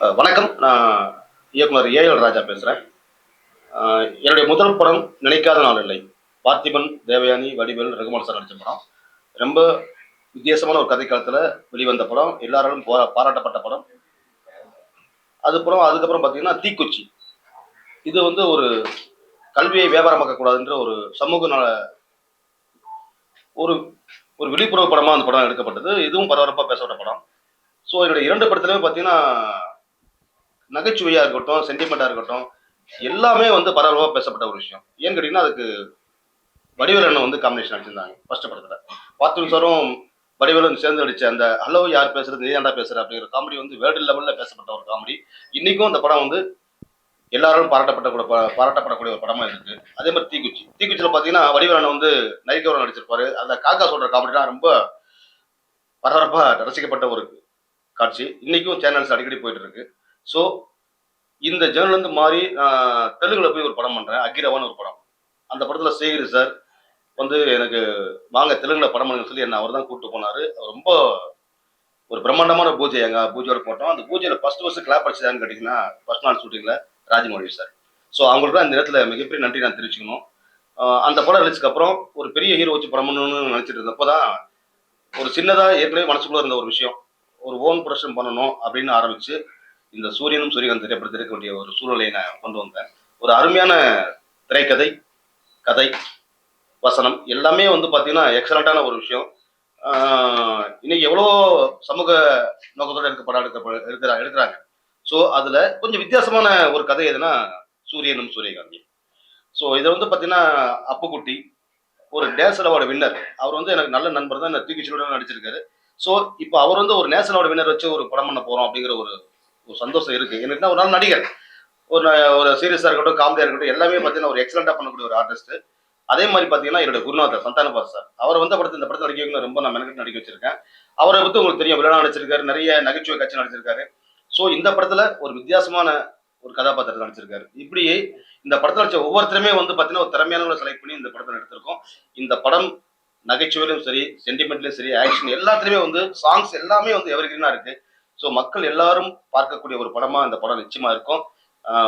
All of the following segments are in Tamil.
வணக்கம். நான் இயக்குனர் ஏஎல் ராஜா பேசுகிறேன் என்னுடைய முதல் படம் நினைக்காத நாள் இல்லை. பார்த்திபன் தேவயானி வடிவேல் ரகுமான் சார் நடித்த படம். ரொம்ப வித்தியாசமான ஒரு கதைக்காலத்தில் வெளிவந்த படம். எல்லாராலும் போரா பாராட்டப்பட்ட படம். அதுக்கப்புறம் அதுக்கப்புறம் பார்த்தீங்கன்னா தீக்குச்சி. இது வந்து ஒரு கல்வியை வியாபாரமாக்கக்கூடாதுன்ற ஒரு சமூக நல ஒரு ஒரு விழிப்புணர்வு படமாக அந்த படம் எடுக்கப்பட்டது. இதுவும் பரபரப்பாக பேசப்பட்ட படம். ஸோ என்னுடைய இரண்டு படத்துலையுமே பார்த்தீங்கன்னா நகைச்சுவையாக இருக்கட்டும் சென்டிமெண்ட்டாக இருக்கட்டும் எல்லாமே வந்து பரவலாக பேசப்பட்ட ஒரு விஷயம். ஏன்னு கேட்டிங்கன்னா அதுக்கு வடிவேல் அண்ணன் வந்து காம்பினேஷன் அடிச்சிருந்தாங்க ஃபர்ஸ்ட் படத்தில். பார்த்திபன் சாரும் வடிவேலும் சேர்ந்து நடிச்ச அந்த ஹலோ யார் பேசுறது? நீ ஏன்டா பேசுற? அப்படிங்கிற காமெடி வந்து வேர்ல்டு லெவலில் பேசப்பட்ட ஒரு காமெடி இன்னைக்கும் அந்த படம் வந்து எல்லாரும் பாராட்டப்பட்ட கூட ப- பாராட்டப்படக்கூடிய ஒரு படமா இருக்கு. அதே மாதிரி தீக்குச்சி. தீக்குச்சியில் பார்த்தீங்கன்னா வடிவேல் வந்து நைக்கவரம் நடிச்சிருப்பாரு. அந்த காக்கா சொல்ற காமெடிலாம் ரொம்ப பரபரப்பாக ரசிக்கப்பட்ட ஒரு காட்சி. இன்னைக்கும் சேனல்ஸ் அடிக்கடி போயிட்டு இருக்கு. ஸோ இந்த ஜேர்னலேருந்து மாறி நான் தெலுங்குல போய் ஒரு படம் பண்ணுறேன் அகிரவான்னு ஒரு படம். அந்த படத்தில் சேகர் சார் வந்து எனக்கு வாங்க தெலுங்குல படம் பண்ணுங்க சொல்லி என்ன அவர் தான் கூப்பிட்டு போனார். ரொம்ப ஒரு பிரம்மாண்டமான பூஜை எங்க பூஜையோட போட்டோம். அந்த பூஜையில் ஃபர்ஸ்ட் ஃபர்ஸ்ட் கிளாப் அடிச்சதான்னு கேட்டிங்கன்னா ஃபர்ஸ்ட் நாள் ஷூட்டிங்கில் ராஜமௌழி சார். ஸோ அவங்களுக்கு அந்த நேரத்தில் மிகப்பெரிய நன்றி நான் தெரிவிச்சுக்கணும். அந்த படம் ரிலீஸ்க்கு அப்புறம் ஒரு பெரிய ஹீரோ வச்சு படம் பண்ணணும்னு நினச்சிட்டு இருந்தப்போ தான் ஒரு சின்னதாக ஏற்கனவே மனசுக்குள்ளே இருந்த ஒரு விஷயம். ஒரு ஓன் ப்ரொடக்ஷன் பண்ணணும் அப்படின்னு ஆரம்பிச்சு இந்த சூரியனும் சூரியகாந்த் திரைப்படத்தில் இருக்கக்கூடிய வேண்டிய ஒரு சூழலை நான் கொண்டு வந்தேன். ஒரு அருமையான திரைக்கதை கதை வசனம் எல்லாமே வந்து பார்த்தீங்கன்னா எக்ஸலண்ட்டான ஒரு விஷயம். ஆஹ் இன்னைக்கு எவ்வளோ சமூக நோக்கத்தோட எடுக்க படம் எடுக்க எடுக்கிறா எடுக்கிறாங்க. ஸோ அதில் கொஞ்சம் வித்தியாசமான ஒரு கதை எதுனா சூரியனும் சூரியகாந்தி. ஸோ இதை வந்து பார்த்தீங்கன்னா அப்புக்குட்டி ஒரு நேஷனல் அவார்டு வின்னர் அவர் வந்து எனக்கு நல்ல நண்பர் தான் தூக்கி சிலுடன் நடிச்சிருக்காரு. ஸோ இப்போ அவர் வந்து ஒரு நேஷனல் அவார்டு வின்னர் வச்சு ஒரு படம் பண்ண போகிறோம் அப்படிங்கிற ஒரு ஒரு சந்தோஷம் இருக்கு. எனக்கு ஒரு நாள் நடிகர். ஒரு ஒரு சீரியஸாக இருக்கட்டும் காமெடியாக இருக்கட்டும் எல்லாமே பார்த்தீங்கன்னா ஒரு எக்ஸலண்ட்டாக பண்ணக்கூடிய ஒரு ஆர்டிஸ்ட் அதே மாதிரி பார்த்தீங்கன்னா என்னோட குருநாதர் சந்தானபாஸ் சார். அவர் வந்து படத்தை இந்த படத்தை நடிக்க ரொம்ப நான் மெனக்கெட்டு நடிக்க வச்சிருக்கேன். அவரை பற்றி உங்களுக்கு தெரியும் விழா நடிச்சிருக்காரு நிறைய நகைச்சுவை காட்சி நடிச்சிருக்காரு. ஸோ இந்த படத்தில் ஒரு வித்தியாசமான ஒரு கதாபாத்திரத்தை நடிச்சிருக்காரு. இப்படி இந்த படத்தில் நடிச்ச ஒவ்வொருத்தருமே வந்து பார்த்தீங்கன்னா ஒரு திறமையானவங்களை செலக்ட் பண்ணி இந்த படத்தை எடுத்திருக்கோம். இந்த படம் நகைச்சுவையிலும் சரி சென்டிமெண்ட்லையும் சரி ஆக்ஷன் எல்லாத்துலேயுமே வந்து சாங்ஸ் எல்லாமே வந்து எவர்கிரீனாக இருக்குது ஸோ மக்கள் எல்லாரும் பார்க்கக்கூடிய ஒரு படமா இந்த படம் நிச்சயமா இருக்கும்.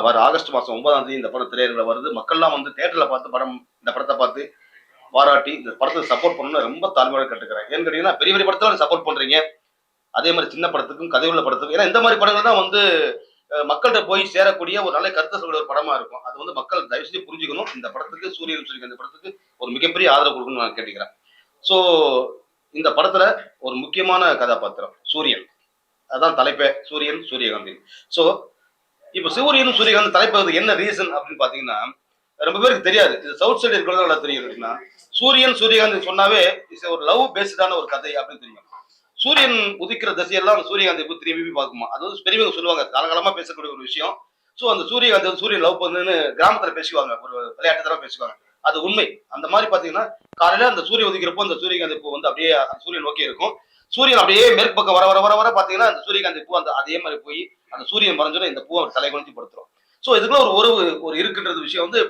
வர ஆகஸ்ட் மாதம் ஒன்பதாம் தேதி இந்த படம் திரையரங்கில் வருது. மக்கள்லாம் வந்து தேட்டரில் பார்த்து படம் இந்த படத்தை பார்த்து பாராட்டி இந்த படத்தை சப்போர்ட் பண்ணணும்னு ரொம்ப தாழ்மையாக கேட்டுக்கிறேன் ஏன்னு கேட்டீங்கன்னா பெரிய பெரிய படத்தில் சப்போர்ட் பண்றீங்க. அதே மாதிரி சின்ன படத்துக்கும் கதை உள்ள படத்துக்கும் ஏன்னா இந்த மாதிரி படங்கள் தான் வந்து மக்கள்கிட்ட போய் சேரக்கூடிய ஒரு நல்ல கருத்தை சொல்ற ஒரு படமா இருக்கும். அது வந்து மக்கள் தயவு செஞ்சு புரிஞ்சுக்கணும். இந்த படத்துக்கு சூரியன் சூரியன் இந்த படத்துக்கு ஒரு மிகப்பெரிய ஆதரவு கொடுக்கணும்னு நான் கேட்டுக்கிறேன். ஸோ இந்த படத்துல ஒரு முக்கியமான கதாபாத்திரம் சூரியன். அதான் தலைப்பே சூரியன் சூரியகாந்தி. ஸோ இப்போ சூரியன் சூரியகாந்த் தலைப்பு என்ன ரீசன் அப்படின்னு பார்த்தீங்கன்னா ரொம்ப பேருக்கு தெரியாது. இது சவுத் சைடு இருக்கிறது நல்லா தெரியும். அப்படின்னா சூரியன் சூரியகாந்த் சொன்னாவே இஸ் ஒரு லவ் பேஸ்டான ஒரு கதை அப்படின்னு தெரியும். சூரியன் உதிக்கிற திசையெல்லாம் சூரியகாந்தி இப்போ திரும்பி பார்க்குமா? அது வந்து பெரியவங்க சொல்லுவாங்க. காலகாலமா பேசக்கூடிய ஒரு விஷயம். ஸோ அந்த சூரியகாந்தி வந்து சூரியன் லவ் பண்ணுன்னு கிராமத்துல பேசுவாங்க. ஒரு விளையாட்டு தரம் பேசுவாங்க. அது உண்மை. அந்த மாதிரி பார்த்தீங்கன்னா காலையில அந்த சூரியன் உதிக்கிறப்போ அந்த சூரியகாந்தி பூ வந்து அப்படியே அந்த சூரியன் நோக்கி இருக்கும். சூரியன் அப்படியே மேற்கு பக்கம் வர வர வர வர பாத்தீங்கன்னா அந்த சூரியகாந்தி பூ அந்த அதே மாதிரி போய் அந்த சூரியன் மறைஞ்சோட இந்த பூவை தலை குளிச்சு படுத்துரும். ஸோ இதுக்குள்ள ஒரு உறவு ஒரு இருக்குன்றது விஷயம் வந்து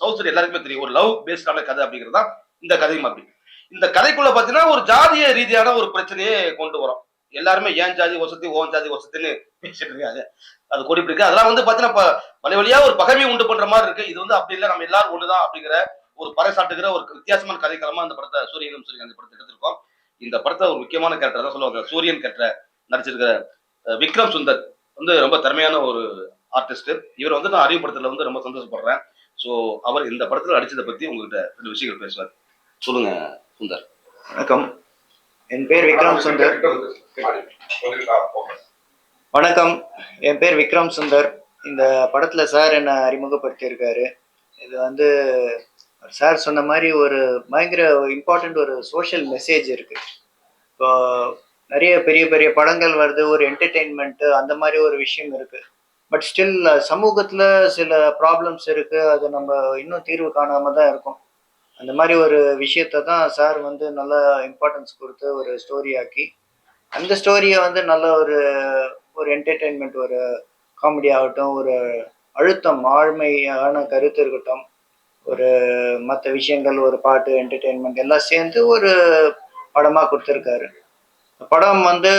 சவுத் எல்லாருக்குமே தெரியும். ஒரு லவ் பேஸ்டான கதை அப்படிங்கிறது தான் இந்த கதையும் அப்படி இந்த கதைக்குள்ள பாத்தீங்கன்னா ஒரு ஜாதிய ரீதியான ஒரு பிரச்சனையே கொண்டு வரும். எல்லாருமே ஏன் ஜாதி வசதி ஓன் ஜாதி வசதின்னு பேசிட்டு இருக்காங்க. அது கொடி இருக்கு அதெல்லாம் வந்து பாத்தீங்கன்னா வழி வழியா ஒரு பகைமை உண்டு பண்ற மாதிரி இருக்கு. இது வந்து அப்படி இல்லை. நம்ம எல்லாரும் ஒண்ணுதான் அப்படிங்கிற ஒரு பறைசாட்டுகிற ஒரு வித்தியாசமான கதைக்களமா அந்த படத்தை சூரியனும் சூரியன் அந்த படத்தை எடுத்திருக்கோம். இந்த படத்தை ஒரு முக்கியமான கேரக்டர் தான் சொல்லுவாங்க. சூரியன் கேரக்டர் நடிச்சிருக்கிற விக்ரம் சுந்தர் வந்து ரொம்ப திறமையான ஒரு ஆர்டிஸ்ட் இவர் வந்து நான் அறிவுப்படுத்தல வந்து ரொம்ப சந்தோஷப்படுறேன். ஸோ அவர் இந்த படத்தில் நடிச்சதை பத்தி உங்ககிட்ட ரெண்டு விஷயங்கள் பேசுவார் சொல்லுங்க சுந்தர். வணக்கம். என் பேர் விக்ரம் சுந்தர். வணக்கம். என் பேர் விக்ரம் சுந்தர். இந்த படத்துல சார் என்னை அறிமுகப்படுத்தியிருக்காரு. இது வந்து சார் சொன்ன மாதிரி ஒரு பயங்கர இம்பார்ட்டண்ட் ஒரு சோஷியல் மெசேஜ் இருக்கு. இப்போ நிறைய பெரிய பெரிய படங்கள் வருது ஒரு என்டர்டெயின்மெண்ட்டு அந்த மாதிரி ஒரு விஷயம் இருக்கு. பட் ஸ்டில் சமூகத்துல சில ப்ராப்ளம்ஸ் இருக்கு. அது நம்ம இன்னும் தீர்வு காணாம தான் இருக்கும். அந்த மாதிரி ஒரு விஷயத்தை தான் சார் வந்து நல்ல இம்பார்ட்டன்ஸ் கொடுத்து ஒரு ஸ்டோரி ஆக்கி அந்த ஸ்டோரியை வந்து நல்ல ஒரு ஒரு என்டர்டெயின்மெண்ட் ஒரு காமெடி ஆகட்டும் ஒரு அழுத்தம் ஆழ்மையான கருத்து இருக்கட்டும் ஒரு மற்ற விஷயங்கள் ஒரு பாட்டு என்டர்டெயின்மெண்ட் எல்லாம் சேர்ந்து ஒரு படமாக கொடுத்துருக்காரு. படம் வந்து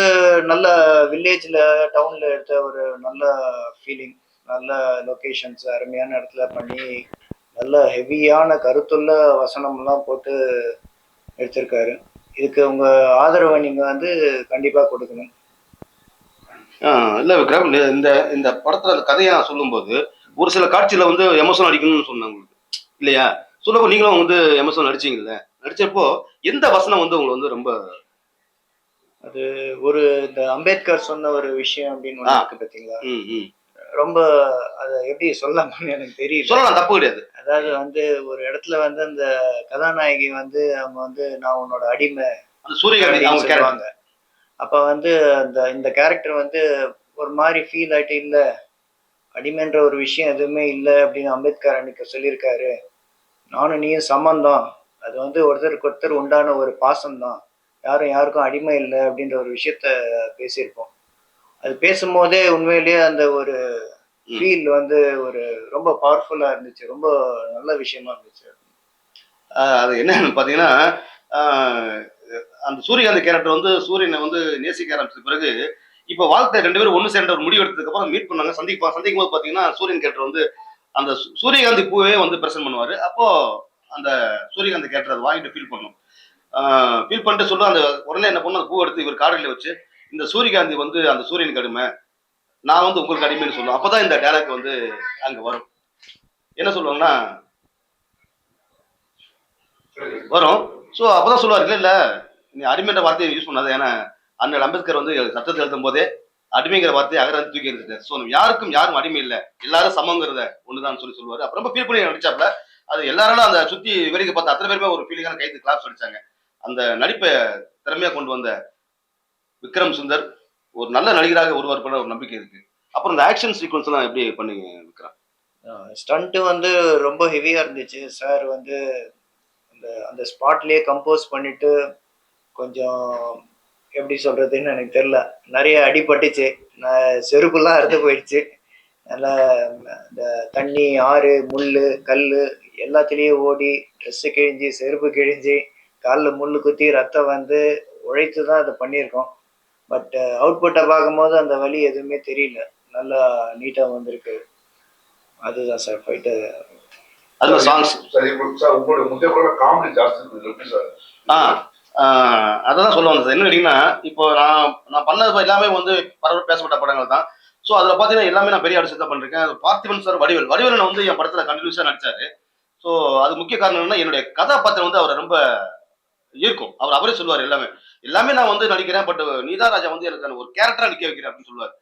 நல்ல வில்லேஜில் டவுனில் எடுத்த ஒரு நல்ல ஃபீலிங் நல்ல லொக்கேஷன்ஸ் அருமையான இடத்துல பண்ணி நல்ல ஹெவியான கருத்துள்ள வசனம்லாம் போட்டு எடுத்திருக்காரு. இதுக்கு உங்கள் ஆதரவை நீங்க வந்து கண்டிப்பாக கொடுக்கணும். இல்லை விக்ரம் இந்த- இந்த படத்தில் கதையை நான் சொல்லும்போது ஒரு சில காட்சியில் வந்து எமோஷன் அடிக்கணும்னு சொன்னாங்க உங்களுக்கு. இல்லையா? சொல்லப்போ நீங்களும் வந்து எமோஷன் நடிச்சீங்கல்ல? நடிச்சப்போ எந்த வசனம் வந்து உங்களுக்கு வந்து ரொம்ப அது ஒரு இந்த அம்பேத்கர் சொன்ன ஒரு விஷயம் அப்படின்னு. இருக்கு பாத்தீங்களா. ரொம்ப அதை எப்படி சொல்லலாம்னு எனக்கு தெரியல. சொல்லலாம் தப்பு கிடையாது. அதாவது வந்து ஒரு இடத்துல வந்து அந்த கதாநாயகி வந்து அவங்க வந்து நான் உன்னோட அடிமை சொல்லுவாங்க. அப்ப வந்து அந்த இந்த கேரக்டர் வந்து ஒரு மாதிரி ஃபீல் ஆயிட்டு இல்ல அடிமைன்ற ஒரு விஷயம் எதுவுமே இல்லை அப்படின்னு அம்பேத்கர் அன்னைக்கு சொல்லியிருக்காரு. நானும் நீயும் சம்மந்தம் அது வந்து ஒருத்தருக்கு ஒருத்தர் உண்டான ஒரு பாசம்தான். யாரும் யாருக்கும் அடிமை இல்லை அப்படின்ற ஒரு விஷயத்த பேசியிருப்போம். அது பேசும்போதே உண்மையிலேயே அந்த ஒரு. ஃபீல் வந்து ஒரு ரொம்ப பவர்ஃபுல்லா இருந்துச்சு. ரொம்ப நல்ல விஷயமா இருந்துச்சு. ஆஹ் அது என்னன்னு பாத்தீங்கன்னா ஆஹ் அந்த சூரியகாந்தி கேரக்டர் வந்து சூரியனை வந்து நேசிக்க ஆரம்பிச்ச பிறகு இப்ப வாழ்க்கை ரெண்டு பேரும் ஒண்ணு சேர்ந்த ஒரு முடிவு எடுத்ததுக்கு அப்புறம் மீட் பண்ணாங்க. சந்திப்பா சந்திக்கும் போது பாத்தீங்கன்னா சூரியன் கேரக்டர் வந்து அந்த சூரியகாந்தி பூவே வந்து பிரசன்ட் பண்ணுவாரு. அப்போ அந்த சூரியகாந்தி கேரக்டர் வாங்கிட்டு ஃபீல் பண்ணும் ஃபீல் பண்ணிட்டு சொல்ல அந்த உடனே என்ன பண்ணும் அந்த பூ எடுத்து இவர் காடலில் வச்சு இந்த சூரியகாந்தி வந்து அந்த சூரியனுக்கு அடிமை நான் வந்து உங்களுக்கு அடிமைன்னு சொல்லுவேன் அப்பதான் இந்த டேலக் வந்து அங்க வரும். என்ன சொல்லுவாங்கன்னா வரும். ஸோ அப்பதான் சொல்லுவாரு இல்ல இல்ல நீ அடிமைன்ற வார்த்தையை யூஸ் பண்ணாத. ஏன்னா அண்ணல் அம்பேத்கர் வந்து சட்டத்தை எழுதும் போதே அடிமைங்கிற வார்த்தையை அகரம் தூக்கி எடுத்துட்டேன் ஸோ யாருக்கும் யாரும் அடிமை இல்லை. எல்லாரும் சமங்கிறத ஒண்ணுதான் சொல்லி சொல்லுவாரு. அப்புறம் ரொம்ப ஃபீல் பண்ணி நடிச்சாப்ல அது எல்லாராலும் அந்த சுத்தி வேடிக்கை பார்த்து அத்தனை பேருமே ஒரு ஃபீலிங்கான கைது கிளாப்ஸ் அடிச்சாங்க. அந்த நடிப்பை திறமையா கொண்டு வந்த விக்ரம் சுந்தர் ஒரு நல்ல நடிகராக உருவார் ஒரு நம்பிக்கை இருக்கு. அப்புறம் இந்த ஆக்ஷன் சீக்வன்ஸ் எல்லாம் எப்படி பண்ணீங்க விக்ரம்? ஸ்டண்ட்டு வந்து ரொம்ப ஹெவியா இருந்துச்சு. சார் வந்து அந்த அந்த ஸ்பாட்லயே கம்போஸ் பண்ணிட்டு கொஞ்சம் எப்படி சொல்றதுன்னு எனக்கு தெரியல. நிறைய அடிபட்டுச்சு. செருப்புலாம் அறுத்து போயிடுச்சு. நல்லா இந்த தண்ணி ஆறு முள் கல் எல்லாத்துலேயும் ஓடி ட்ரெஸ்ஸு கிழிஞ்சு செருப்பு கிழிஞ்சு காலில் முள் குத்தி ரத்தம் வந்து உழைத்து தான் அதை பண்ணியிருக்கோம். பட் அவுட்புட்டை பார்க்கும்போது அந்த வலி எதுவுமே தெரியல. நல்லா நீட்டாக வந்திருக்கு. அதுதான் சார் ஃபைட்டு அதுல சாங்ஸ் சரி இப்போ சார் உங்களோட முக்கிய படம் காமெடி ஜாஸ்தி இருக்குது சார் ஆ. அதான் சொல்லுவாங்க சார். என்ன கேட்டீங்கன்னா இப்போ நான் நான் பண்ணது எல்லாமே வந்து பரவல் பேசப்பட்ட படங்கள் தான். ஸோ அதில் பார்த்தீங்கன்னா எல்லாமே நான் பெரிய ஆடிஷன் தான் பண்ணிருக்கேன். அது பார்த்திபன் சார் வடிவேல். வடிவலனை வந்து என் படத்தில் கண்டினியூஸாக நடிச்சாரு. ஸோ அது முக்கிய காரணம் என்னன்னா என்னுடைய கதாபாத்திரம் வந்து அவரை ரொம்ப ஈர்க்கும். அவர் அவரே சொல்லுவார் எல்லாமே. எல்லாமே நான் வந்து நடிக்கிறேன் பட் நீதா ராஜா வந்து எனக்கு ஒரு கேரக்டரா நிக்க வைக்கிறேன் அப்படின்னு சொல்லுவார்.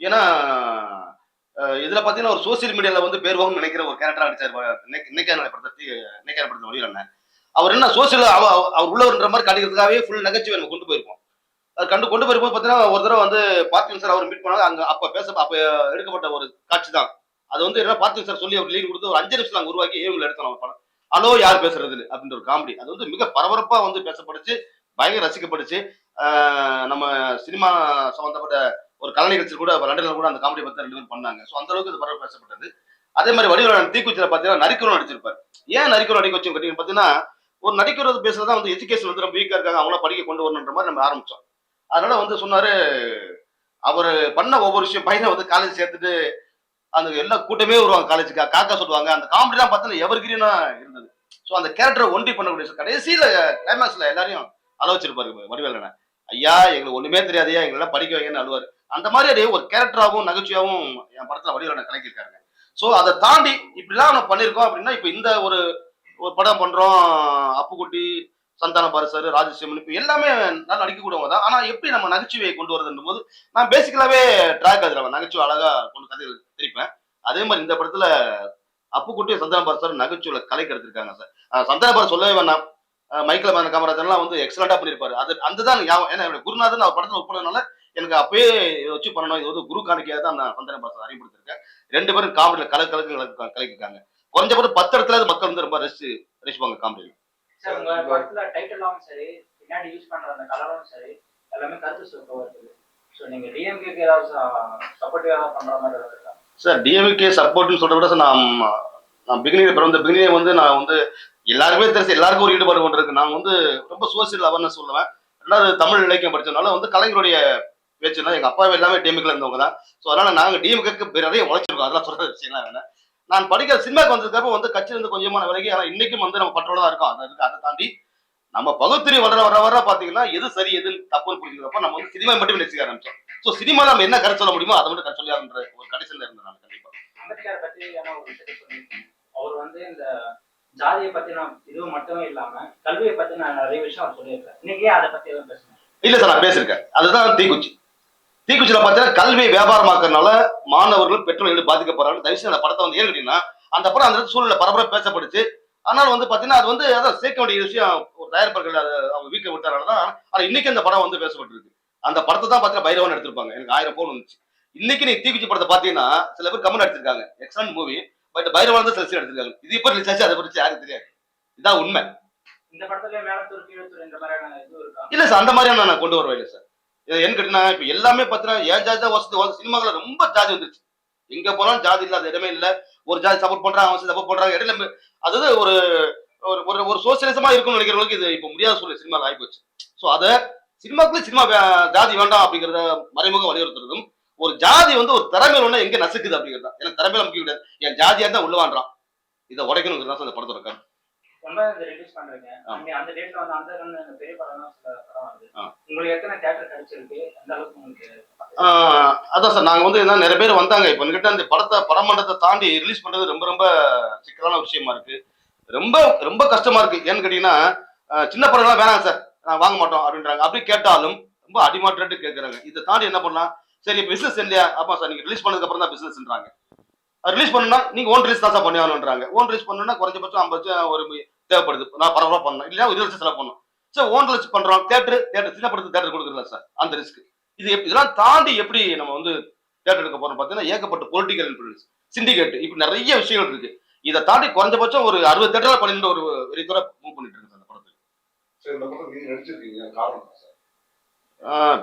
ஏன்னா இதில் இதுல பாத்தீங்கன்னா ஒரு சோசியல் மீடியால வந்து பேர் நினைக்கிற ஒரு கேரக்டரா நடிச்சார். இன்னைக்கு படத்தை இன்னைக்கு படத்தை வழியில் என்ன அவர் என்ன சோசியல் அவர் உள்ளவர்ன்ற மாதிரி காட்டிக்கிறதுக்காகவே ஃபுல் நகைச்சுவை நம்ம கொண்டு போயிருப்போம் அது கண்டு கொண்டு போயிருப்போம் பார்த்தீங்கன்னா ஒரு தடவை வந்து பார்த்திபன் சார் அவர் மீட் பண்ணாங்க. அங்க அப்ப பேச அப்ப எடுக்கப்பட்ட ஒரு காட்சி தான். அது வந்து என்ன பார்த்திபன் சார் சொல்லி அவர் லீட் கொடுத்து ஒரு அஞ்சு நிமிஷம் நாங்கள் உருவாக்கி ஏவங்களை எடுத்தோம் நம்ம படம். ஹலோ யார் பேசுறது அப்படின்ற ஒரு காமெடி அது வந்து மிக பரபரப்பா வந்து பேசப்படுச்சு பயங்கர ரசிக்கப்படுச்சு நம்ம சினிமா சம்பந்தப்பட்ட ஒரு கலை நிகழ்ச்சி கூட லண்டனில் கூட அந்த காமெடி பத்தி ரெண்டு பேரும் பண்ணாங்க. ஸோ அந்த அளவுக்கு இது பரவ பேசப்பட்டது. அதே மாதிரி வடிவல் தீக்குச்சியில் பார்த்தீங்கன்னா நரிக்கரும் நடிச்சிருப்பார். ஏன் நரிக்கரும் நடிக்க வச்சு கேட்டீங்கன்னு பார்த்தீங்கன்னா ஒரு நடிக்கிறது பேசுறதா வந்து எஜுகேஷன் வந்து ரொம்ப வீக்காக இருக்காங்க அவங்கள படிக்க கொண்டு வரணுன்ற மாதிரி நம்ம ஆரம்பிச்சோம். அதனால வந்து சொன்னாரு அவர் பண்ண ஒவ்வொரு விஷயம் பையனை வந்து காலேஜ் சேர்த்துட்டு அந்த எல்லா கூட்டமே வருவாங்க காலேஜுக்கு காக்கா சொல்லுவாங்க அந்த காமெடி தான் பார்த்தா எவர்கிரீனா இருந்தது. ஸோ அந்த கேரக்டரை ஒன்றி பண்ணக்கூடிய கடைசியில கிளைமேக்ஸ்ல எல்லாரையும் அளவச்சிருப்பாரு வடிவேலனை. ஐயா எங்களுக்கு ஒண்ணுமே தெரியாதையா எங்களெல்லாம் படிக்க வைங்கன்னு அழுவாரு. அந்த மாதிரி அதே ஒரு கேரக்டராகவும் நகைச்சுவாகவும் என் படத்துல வடிவேலனை கலக்கியிருக்காங்க ஸோ அதை தாண்டி இப்படிலாம் நம்ம பண்ணியிருக்கோம் அப்படின்னா இப்போ இந்த ஒரு ஒரு படம் பண்றோம் அப்புக்குட்டி சந்தான பாரசர் ராஜசிம்மன் இப்போ எல்லாமே நல்லா நடிக்கக்கூடியவங்க தான். ஆனால் எப்படி நம்ம நகைச்சுவையை கொண்டு வரதுன்னும் போது நான் பேசிக்கலாவே ட்ராக் அதில் நகைச்சுவை அழகா கொண்டு கதைகள் தெரிப்பேன் அதே மாதிரி இந்த படத்துல அப்புக்குட்டி சந்தான பாரசர் நகைச்சுவை கலைக்கு எடுத்திருக்காங்க சார் அஹ் சந்தான பாரத் சொல்லவே வேணாம் மைக்கேல் மேன காமராஜர்லாம் வந்து எக்ஸலண்டா பண்ணியிருப்பாரு அது அந்த தான் ஞாபகம். ஏன்னா என்னோட குருநாதன் அவர் படத்தில் ஒர்க் எனக்கு அப்பயே வச்சு பண்ணணும். இது வந்து குரு காணிக்கையாக தான் நான் சந்தான பாரத் அறிவுறுத்திருக்கேன் ரெண்டு பேரும் காமெடியில் கலக்கலக்கு கலக்கு கலக்கிருக்காங்க. குறைஞ்சபட்சம் பத்து இடத்துல மக்கள் வந்து ரொம்ப ரசிச்சு ரசிப்பாங்க காமெடி சார் உங்க படத்துல டைட்டிலும் சரி பின்னாடி யூஸ் பண்ற அந்த கலரும் சரி எல்லாமே கருத்து சுருக்கம் இருக்குது ஸோ நீங்க டிஎம்கேக்கு ஏதாவது சப்போர்ட்டிவா பண்ற மாதிரி இருக்கா? சார் டிஎம்கே சப்போர்ட்னு சொல்றத விட சார் நான் நான் பிகினிங் பிறந்த பிகினிங் வந்து நான் வந்து எல்லாருக்குமே தெரிஞ்சு எல்லாருக்கும் ஒரு ஈடுபாடு கொண்டு இருக்கு. நான் வந்து ரொம்ப சோசியல் அவேர்னஸ் சொல்லுவேன் ரெண்டாவது தமிழ் இலக்கியம் படிச்சதுனால வந்து கலைஞருடைய பேச்சுனா எங்க அப்பா எல்லாமே டிஎம்கேல இருந்தவங்க தான். ஸோ அதனால நாங்க டிஎம்கேக்கு நிறைய உழைச்சிருக்கோம். அதெல்லாம் சொல்ற விஷயம்லாம் வேணாம். நான் படிக்கிற சினிமாக்கு வந்ததுக்கப்புறம் வந்து கட்சியில இருந்து கொஞ்சமான விலகி ஆனால் இன்னைக்கும் வந்து நம்ம பற்றோட தான் இருக்கோம். அதை இருக்கு அதை தாண்டி நம்ம பகுத்தறி வளர வர வர பாத்தீங்கன்னா எது சரி எது தப்புன்னு புரிஞ்சுக்கிறப்ப நம்ம வந்து சினிமா மட்டும் நேசிக்க ஆரம்பிச்சோம். ஸோ சினிமா நம்ம என்ன கரை சொல்ல முடியுமோ அதை மட்டும் கரை சொல்லியான்ற ஒரு கடைசியில் இருந்தேன் நான் கண்டிப்பா. அம்பேத்கர் பத்தியான ஒரு விஷயத்தை சொல்லியிருக்கேன். அவர் வந்து இந்த ஜாதியை பத்தின இது மட்டுமே இல்லாம கல்வியை பத்தி நான் நிறைய விஷயம் அவர் சொல்லியிருக்காரு இன்னைக்கு அதை பத்தி எதுவும் பேசணும் இல்ல சார் நான் பேசியிருக்கேன். அதுதான் தீக்குச்சி. தீக்குச்சியில பார்த்தீங்கன்னா கல்வியை வியாபாரமாக்குறதுனால மாணவர்கள் பெற்றோர்கள் பாதிக்கப்படுறாங்க தயவுசெய்து அந்த படத்தை வந்து ஏன் கேட்டீங்கன்னா அந்த படம் அந்த சூழ்நிலை பரபர பேசப்படுச்சு. ஆனால் வந்து பாத்தீங்கன்னா அது வந்து அதான் சேர்க்க வேண்டிய விஷயம் ஒரு தயாரிப்பாளர்கள் அதை அவங்க வீட்டில் விட்டனால தான். ஆனா இன்னைக்கு அந்த படம் வந்து பேசப்பட்டிருக்கு. அந்த படத்தை தான் பார்த்தீங்கன்னா பைரவன் எடுத்திருப்பாங்க. எனக்கு ஆயிரம் பவுன் வந்துச்சு. இன்னைக்கு நீ தீக்குச்சி படத்தை பார்த்தீங்கன்னா சில பேர் கமெண்ட் எடுத்திருக்காங்க எக்ஸலன்ட் மூவி பட் பைரவன் தான் சில சீன் எடுத்திருக்காங்க. இது இப்போ ரிலீஸ் ஆச்சு அதை பற்றி யாருக்கு தெரியாது. இதான் உண்மை. இந்த படத்துல மேலத்தூர் கீழத்தூர் இந்த மாதிரியான இது இருக்கா? இல்ல சார் அந்த மாதிரியான நான் கொண்டு வருவேன் இல்லை சார் ஏன்னு கேட்டினா கேட்டீங்கன்னா இப்ப எல்லாமே பார்த்தீங்கன்னா ஏன் ஜாதி தான் வசதி வசதி ரொம்ப ஜாதி வந்துருச்சு. எங்க போனாலும் ஜாதி இல்லாத இடமே இல்ல. ஒரு ஜாதி சப்போர்ட் பண்றான் அவன் சப்போர்ட் பண்றாங்க இடையில அதாவது ஒரு ஒரு ஒரு ஒரு சோசியலிசமா இருக்கும்னு நினைக்கிறவங்களுக்கு இது இப்ப முடியாத சூழ்நிலை சினிமாவில் ஆகிப்போச்சு ஸோ அதை சினிமாக்குள்ள சினிமா ஜாதி வேண்டாம் அப்படிங்கிறத மறைமுகம் வலியுறுத்துறதும் ஒரு ஜாதி வந்து ஒரு திறமையில ஒண்ணு எங்க நசுக்குது அப்படிங்கிறது எனக்கு திறமையில முக்கியம் கிடையாது. என் ஜாதியா இருந்தா உள்ளவான்றான். இதை உடைக்கணுங்கிறது தான் சார் இந்த படத்தோட ஒன்பதாம் ரிலீஸ் பண்றீங்க. அந்த டேட்ல வந்து அந்த பெரிய படம் படம் வருது. உங்களுக்கு எத்தனை தியேட்டர் கிடைச்சிருக்கு? அந்த அளவுக்கு உங்களுக்கு ஆஹ் அதான் சார் நாங்க வந்து என்ன நிறைய பேர் வந்தாங்க. இப்ப என்கிட்ட அந்த படத்தை படமண்டத்தை தாண்டி ரிலீஸ் பண்றது ரொம்ப ரொம்ப சிக்கலான விஷயமா இருக்கு. ரொம்ப ரொம்ப கஷ்டமா இருக்கு. ஏன்னு கேட்டீங்கன்னா சின்ன படம்லாம் வேணாம் சார். நான் வாங்க மாட்டோம் அப்படின்றாங்க. அப்படி கேட்டாலும் ரொம்ப அடிமாட்டு கேட்கறாங்க இதை தாண்டி என்ன பண்ணலாம்? சரி பிசினஸ் இல்லையா? ஆமா சார் நீங்க ரிலீஸ் பண்ணதுக்கு அப்புறம் தான் பிசினஸ்ன்றாங்க ரிலீஸ் பண்ணணும்னா நீங்க ஓன் ரிலீஸ் தான் சார் பண்ணி ஆகணுன்றாங்க ஓன் ரிலீஸ் பண்ணணும்னா குறைஞ்சபட்சம் ஐம்பது ஒரு தேவைப்படுது. நான் பரவாயில்ல பண்ணணும். இல்லையா இருபது லட்சம் செலவு பண்ணணும். சார் ஓன் ரிலீஸ் பண்றோம். தேட்டர் தேட்டர் சின்ன படத்துக்கு தேட்டர் கொடுக்குறல சார் அந்த ரிஸ்க் இது இதெல்லாம் தாண்டி எப்படி நம்ம வந்து தேட்டர் எடுக்க போறோம் பார்த்தீங்கன்னா ஏகப்பட்ட பொலிட்டிக்கல் இன்ஃபுளுன்ஸ் சிண்டிகேட் இப்படி நிறைய விஷயங்கள் இருக்கு. இதை தாண்டி குறைஞ்சபட்சம் ஒரு அறுபது தேட்டர்ல பண்ணிட்டு ஒரு வெறி தூரம் மூவ் பண்ணிட்டு இருக்கு அந்த படத்துக்கு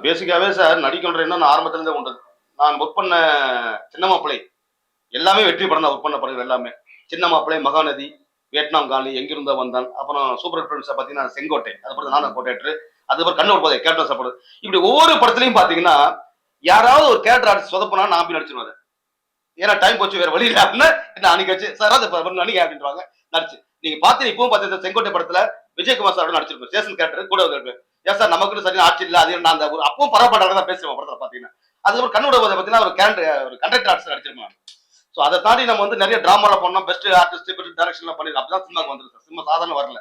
பேசிக்காவே சார் நடிக்கின்ற என்ன நான் ஆரம்பத்துல இருந்தே உண்டு நான் ஒர்க் பண்ண சின்ன மாப்பிள்ளை எல்லாமே வெற்றி படம் தான் ஒர்க் பண்ண படங்கள் எல்லாமே. சின்ன மாப்பிள்ளை மகாநதி வியட்நாம் காலி எங்கிருந்தோ வந்தான். அப்புறம் சூப்பர் ஃப்ரெண்ட்ஸை பார்த்தீங்கன்னா செங்கோட்டை. அதுக்கப்புறம் நானும் கோட்டேட்ரு அதுக்கப்புறம் கண்ணூர் போதை கேப்டன் சாப்பாடு இப்படி ஒவ்வொரு படத்துலையும் பார்த்தீங்கன்னா யாராவது ஒரு கேரக்டர் ஆர்டிஸ்ட் சொதப்புனா நான் அப்படி நடிச்சிருவாரு ஏன்னா டைம் போச்சு வேற வழி இல்லை அப்படின்னா என்ன அன்னைக்கு வச்சு சார் அது அப்படின்னு நடிங்க அப்படின்றாங்க. நடிச்சு. நீங்க பார்த்து இப்பவும் பார்த்தீங்கன்னா செங்கோட்டை படத்துல விஜயகுமார் சார் நடிச்சிருப்பேன். ஸ்டேஷன் கேரக்டர் கூட வந்து ஏன் சார் நமக்கு சரி ஆட்சி இல்லை. அது நான் அந்த ஒரு அப்பவும் பரவாயில்ல தான் பேசுவேன் படத்துல பாத்தீங்கன்னா அதுக்கப்புறம் கண்ணோட போதை பார்த்தீங்கன்னா ஒரு கேரக்டர் ஒரு கண்டக்டர் ஆர்டிஸ்ட் நடிச்சிருப்பாங்க. ஸோ அதை தாண்டி நம்ம வந்து நிறைய டிராமால பண்ணோம். பெஸ்ட் ஆர்டிஸ்ட் பெஸ்ட் டைரக்ஷன்லாம் பண்ணிருக்கோம். அப்பதான் சினிமாக்கு வந்துருக்கு சார் சினிமா சாதாரண வரல.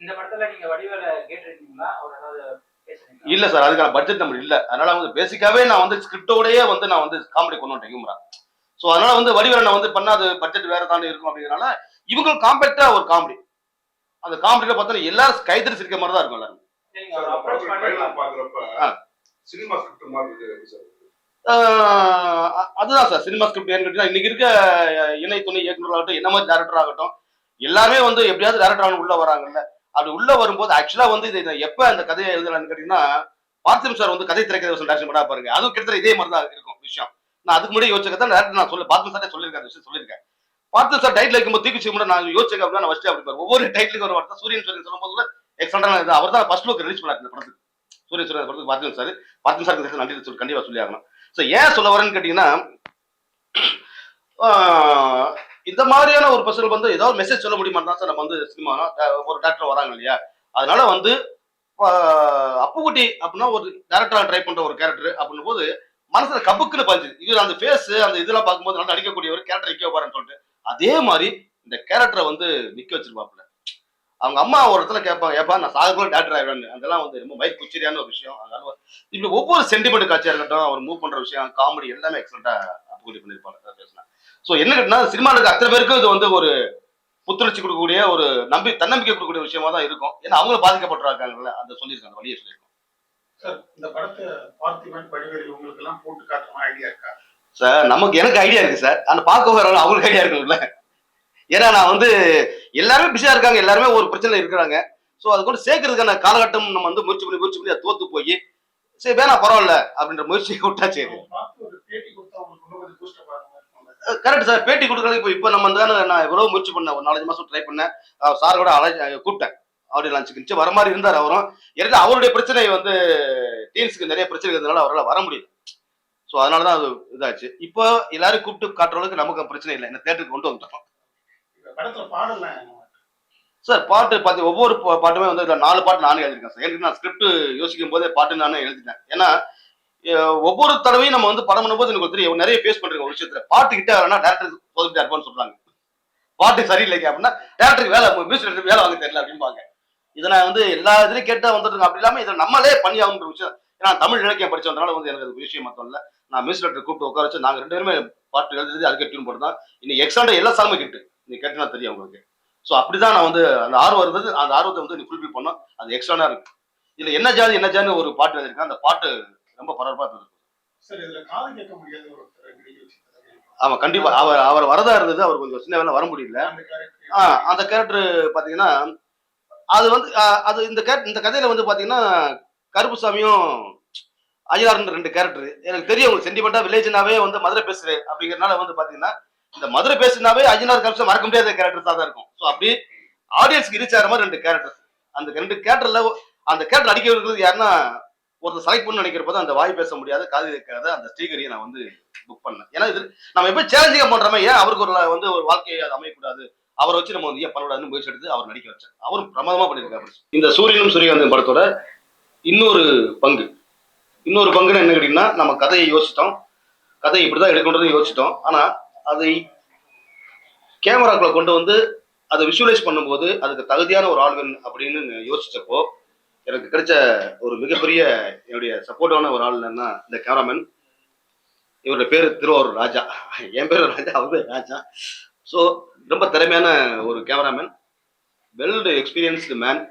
இந்த படத்துல நீங்க வடிவேல கேட்டிருக்கீங்களா ஏதாவது இல்ல சார் அதுக்கான பட்ஜெட் நம்ம இல்ல. அதனால வந்து பேசிக்காவே நான் வந்து ஸ்கிரிப்டோடயே வந்து நான் வந்து காமெடி கொண்டு வந்துட்டேன் ஹியூமரா ஸோ அதனால வந்து வடிவேல நான் வந்து பண்ணா அது பட்ஜெட் வேற தாண்டி இருக்கும் அப்படிங்கிறனால இவங்க காம்பேக்டா ஒரு காமெடி அந்த காமெடியில பார்த்தா எல்லாரும் கைத்தறி சிரிக்கிற மாதிரி தான் இருக்கும் எல்லாரும். சினிமா ஸ்கிரிப்ட் மாதிரி அதுதான் சார் சினிமா ஸ்கிரிப்ட் ஏன்னு கேட்டீங்கன்னா, இன்னைக்கு இருக்க இணை துணை இயக்குநர் ஆகட்டும் என்ன மாதிரி டேரக்டர் ஆகட்டும் எல்லாருமே வந்து எப்படியாவது டேரக்டர் ஆகணும் உள்ள வராங்கல்ல. அப்படி உள்ள வரும்போது ஆக்சுவலா வந்து இது எப்ப அந்த கதையை எழுதுறான்னு கேட்டீங்கன்னா பார்த்திபன் சார் வந்து கதை திரைக்கதை வசனம் டேரக்ஷன் பண்ணா பாருங்க. அதுவும் கிட்டத்தட்ட இதே மாதிரி தான் இருக்கும் விஷயம். நான் அதுக்கு முன்னாடி யோசிச்ச தான் டேரக்டர் நான் சொல்ல பார்த்திபன் சாரே சொல்லியிருக்கேன் விஷயம் சொல்லியிருக்கேன் பார்த்திபன் சார் டைட்டில் வைக்கும்போது தீக்கு வச்சுக்க நான் யோசிச்சேன் அப்படின்னா நான் வச்சு அப்படி ஒவ்வொரு டைட்டிலுக்கு ஒரு வார்த்தை சூரியன் சூரியன் சொல்லும்போது கூட எக்ஸலண்டான அவர் தான் ஃபர்ஸ்ட் லுக் ரிலீஸ் பண்ணார் இந்த படத்துக்கு. சூரியன் சூரியன் படத்துக்கு பார்த்திபன் சார் பார்த்திபன் சாருக்கு நன்றி சொல்லி கண்டிப்பா சொல்லி ஆகணும் ஸோ ஏன் சொல்ல வரேன்னு கேட்டீங்கன்னா இந்த மாதிரியான ஒரு பர்சனுக்கு வந்து ஏதாவது மெசேஜ் சொல்ல முடியுமா தான் சார் நம்ம வந்து சினிமா ஒரு டேரக்டர் வராங்க இல்லையா? அதனால வந்து அப்புக்குட்டி அப்படின்னா ஒரு டேரக்டராக ட்ரை பண்ற ஒரு கேரக்டர் அப்படின்னும் போது மனசுல கபுக்குன்னு பஞ்சு இது அந்த ஃபேஸ் அந்த இதெல்லாம் பார்க்கும்போது நல்லா நடிக்கக்கூடிய ஒரு கேரக்டர் நிற்க பாருன்னு சொல்லிட்டு அதே மாதிரி இந்த கேரக்டரை வந்து நிக்க வச்சிருப்பாப்புல. அவங்க அம்மா ஒரு இடத்துல கேட்பாங்க ஏப்பா நான் சாகுக்குள்ள டேரக்டர் ஆயிடுவேன் அதெல்லாம் வந்து ரொம்ப மைக் குச்சிரியான ஒரு விஷயம். அதனால இப்படி ஒவ்வொரு சென்டிமெண்ட் காட்சியா இருக்கட்டும் அவர் மூவ் பண்ற விஷயம் காமெடி எல்லாமே எக்ஸலண்டா அப்புக்குட்டி பண்ணிருப்பாங்க பேசினா ஸோ என்ன கேட்டா சினிமாவில் இருக்க அத்தனை பேருக்கும் இது வந்து ஒரு புத்துணர்ச்சி கொடுக்கக்கூடிய ஒரு நம்பி தன்னம்பிக்கை கொடுக்கக்கூடிய விஷயமா தான் இருக்கும். ஏன்னா அவங்களும் பாதிக்கப்பட்டிருக்காங்கல்ல அந்த சொல்லியிருக்காங்க வழியை சொல்லியிருக்காங்க. சார் இந்த படத்தை பார்த்திபன் வடிவேலு இவங்களுக்கு எல்லாம் போட்டு காட்டுற ஐடியா இருக்கா? சார் நமக்கு எனக்கு ஐடியா இருக்கு சார் ஆனா பார்க்க அவங்களுக்கு ஐடியா இருக்குல்ல ஏன்னா நான் வந்து எல்லாருமே பிஸியா இருக்காங்க எல்லாருமே ஒரு பிரச்சனை இருக்கிறாங்க. ஸோ அது கூட சேர்க்கறதுக்கான காலகட்டம் நம்ம வந்து முயற்சி பண்ணி முயற்சி பண்ணி தோத்து போய் சரி வேணா பரவாயில்ல அப்படின்ற முயற்சியை சரி கரெக்ட் சார் பேட்டி கொடுக்குறது இப்போ இப்போ நம்ம வந்து நான் எவ்வளவு முயற்சி பண்ணேன் ஒரு நாலஞ்சு மாசம் ட்ரை பண்ணேன். சார் கூட அழை கூப்பிட்டேன். ஆடியோ லான்ச்சுக்கு இருந்துச்சு வர மாதிரி இருந்தார் அவரும். ஏற்கனவே அவருடைய பிரச்சனை வந்து டீன்ஸுக்கு நிறைய பிரச்சனை இருந்ததுனால அவரால் வர முடியல. ஸோ அதனால தான் அது இதாச்சு. இப்போ எல்லாரும் கூப்பிட்டு காட்டுற அளவுக்கு நமக்கு பிரச்சனை இல்லை. இந்த தேட்டருக்கு கொண்டு வந்துட்டோம். படத்துல பாடலாம் சார் பாட்டு பார்த்து ஒவ்வொரு பாட்டுமே வந்து நாலு பாட்டு நானே எழுதிருக்கேன் சார். எனக்கு நான் ஸ்கிரிப்ட் யோசிக்கும் போதே பாட்டு நானே எழுதிட்டேன். ஏன்னா ஒவ்வொரு தடவையும் நம்ம வந்து படம் பண்ணும்போது எனக்கு தெரியும் நிறைய பேஸ் பண்றேன் ஒரு விஷயத்துல. பாட்டு கிட்ட வரனா டேரக்டர் போதுட்டு இருப்பான்னு சொல்றாங்க. பாட்டு சரியில்லைங்க அப்படின்னா டேரக்டருக்கு வேலை மியூசிக் வேலை வாங்க தெரியல அப்படிம்பாங்க. இதை நான் வந்து எல்லா இதுலையும் கேட்டா வந்துருங்க அப்படி இல்லாம இதை நம்மளே பண்ணி ஆகுன்ற விஷயம். ஏன்னா தமிழ் இலக்கியம் படிச்சதுனால வந்து எனக்கு அது விஷயம் மட்டும் இல்லை. நான் மியூசிக் டேரக்டர் கூப்பிட்டு உட்கார வச்சு நாங்க ரெண்டு பேருமே பாட்டு எழுதுறது அதுக்கு டியூன் போட்டு தான் இன்னைக்கு எக்ஸ்ட்ரா எல்லா சாங்குமே கிட்டு நீ கேட்டுனா தெரியும் உங்களுக்கு. ஸோ அப்படிதான் நான் வந்து அந்த ஆர்வம் இருந்தது. அந்த ஆர்வத்தை வந்து நீ ஃபுல்ஃபில் பண்ணோம் அது எக்ஸ்ட்ரானா இருக்கு. இதுல என்ன ஜாதி என்ன ஜாதி ஒரு பாட்டு எழுதிருக்கேன் அந்த பாட்டு ரொம்ப பரபரப்பா இருந்தது. ஆமா கண்டிப்பா. அவர் அவர் வரதா இருந்தது. அவர் கொஞ்சம் சின்ன வேலை வர முடியல. அந்த கேரக்டர் பாத்தீங்கன்னா அது வந்து அது இந்த கேரக்டர் இந்த கதையில வந்து பாத்தீங்கன்னா கருப்புசாமியும் அய்யாருன்ற ரெண்டு கேரக்டர் எனக்கு தெரியும் உங்களுக்கு சென்டிமெண்டா வில்லேஜ்னாவே வந்து மதுரை பேசுறேன் அப்படிங்கறதுனால வந்து பாத்தீங்கன்னா இந்த மதுரை பேசுனாவே அஜினார் கருப்புசாமி மறக்க முடியாத கேரக்டர் தான் இருக்கும். ஸோ அப்படி ஆடியன்ஸ்க்கு ரீச் ஆகிற மாதிரி ரெண்டு கேரக்டர் அந்த ரெண்டு கேரக்டர்ல அந்த கேரக்டர் அடிக்க இருக்கிறது யாருன்னா ஒருத்தர் செலக்ட் பண்ணு நினைக்கிறப்ப அந்த வாய் பேச முடியாத காது கேட்காத. அந்த ஸ்ரீகரியை நான் வந்து புக் பண்ணேன். ஏன்னா இது நம்ம எப்போ சேலஞ்சிங்க பண்றோமே ஏன் அவருக்கு ஒரு வந்து ஒரு வாழ்க்கையை அது அமையக்கூடாது? அவரை வச்சு நம்ம வந்து ஏன் பண்ணக்கூடாதுன்னு முயற்சி எடுத்து அவர் நடிக்க வச்சார் அவரும் பிரமாதமா பண்ணியிருக்காரு இந்த சூரியனும் சூரியகாந்தன் படத்தோட இன்னொரு பங்கு. இன்னொரு பங்குன்னு என்ன கேட்டீங்கன்னா நம்ம கதையை யோசிச்சிட்டோம். கதையை இப்படிதான் எடுக்கணும்னு யோசிச்சிட்டோம். ஆனா அதை கேமராக்குள்ள கொண்டு வந்து அதை விஷுவலைஸ் பண்ணும்போது அதுக்கு தகுதியான ஒரு ஆள்வன் அப்படின்னு யோசிச்சப்போ எனக்கு கிடைச்ச ஒரு மிகப்பெரிய என்னுடைய சப்போர்ட்டான ஒரு ஆள் என்னன்னா இந்த கேமராமேன் இவருடைய பேர் திருவாரூர் ராஜா. என் பேர் ராஜா அவர் பேர் ராஜா. ஸோ ரொம்ப திறமையான ஒரு கேமராமேன் வெல் எக்ஸ்பீரியன்ஸ்டு மேன்